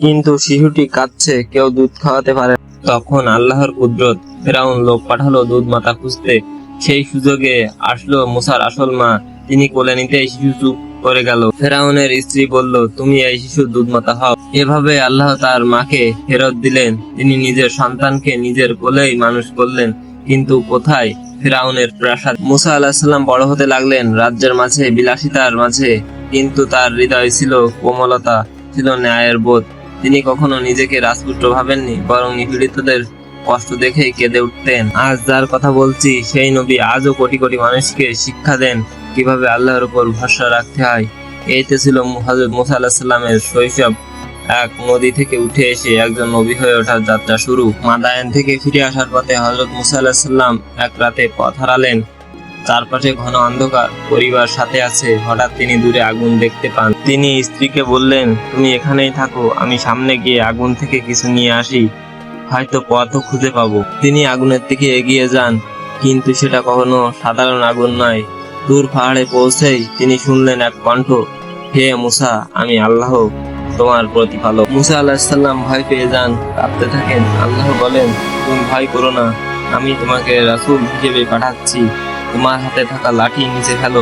কিন্তু শিশুটি কাঁদছে, কেউ দুধ খাওয়াতে পারে তখন আল্লাহর কুদরত ফেরাউন লোক পাঠালো দুধ মাতা খুঁজতে। সেই সুযোগে আসলো মুসার আসল মা। তিনি কোলে নিতে শিশু চুপ করে গেল। ফেরাউনের স্ত্রী বলল, তুমি এই শিশুর দুধ মাতা হও। এভাবে আল্লাহ তার মাকে ফেরত দিলেন। তিনি নিজের সন্তানকে নিজের কোলেই মানুষ করলেন। কিন্তু কোথায় ফেরাউনের প্রাসাদ? মুসা আলাহিসাল্লাম বড় হতে লাগলেন, রাজ্যের মাঝে, বিলাসিতার মাঝে। কিন্তু তার হৃদয় ছিল কোমলতা, ছিল ন্যায়ের বোধ। তিনি কখনো নিজেকে রাজপুত্র ভাবেননি, বরং নিপীড়িতদের কষ্ট দেখেই কেঁদে উঠতেন। আজ যার কথা বলছি, সেই নবী আজও কোটি কোটি মানুষকে শিক্ষা দেন কীভাবে আল্লাহর উপর ভরসা রাখতে হয়। এইতে ছিল হজরত মুসা আল্লাহ সাল্লামের শৈশব। এক নদী থেকে উঠে এসে একজন নবী হয়ে ওঠার যাত্রা শুরু। মাদায়ন থেকে ফিরে আসার পথে হজরত মুসা আল্লাহ সাল্লাম এক রাতে পথ হারালেন। চারপাশে ঘন অন্ধকার। পরিবার সাথে আছে। হঠাৎ তিনি দূরে আগুন দেখতে পান। তিনি স্ত্রীকে বললেন, তুমি এখানেই থাকো। আমি সামনে গিয়ে আগুন থেকে কিছু নিয়ে আসি। হয়তো পথও খুঁজে পাবো। তিনি আগুনের দিকে এগিয়ে যান, কিন্তু সেটা কখনো সাধারণ আগুন নয়। দূর পাহাড়ে পৌঁছেই তিনি শুনলেন এক কণ্ঠ, হে মুসা, আমি আল্লাহ, তোমার প্রতিপালক। মুসা আলাহিসাল্লাম ভয় পেয়ে যান, কাঁদতে থাকেন। আল্লাহ বলেন, তুমি ভয় করো না। আমি তোমাকে রাসুল হিসেবে পাঠাচ্ছি। তোমার হাতে থাকা লাঠি নিচে ফেলো।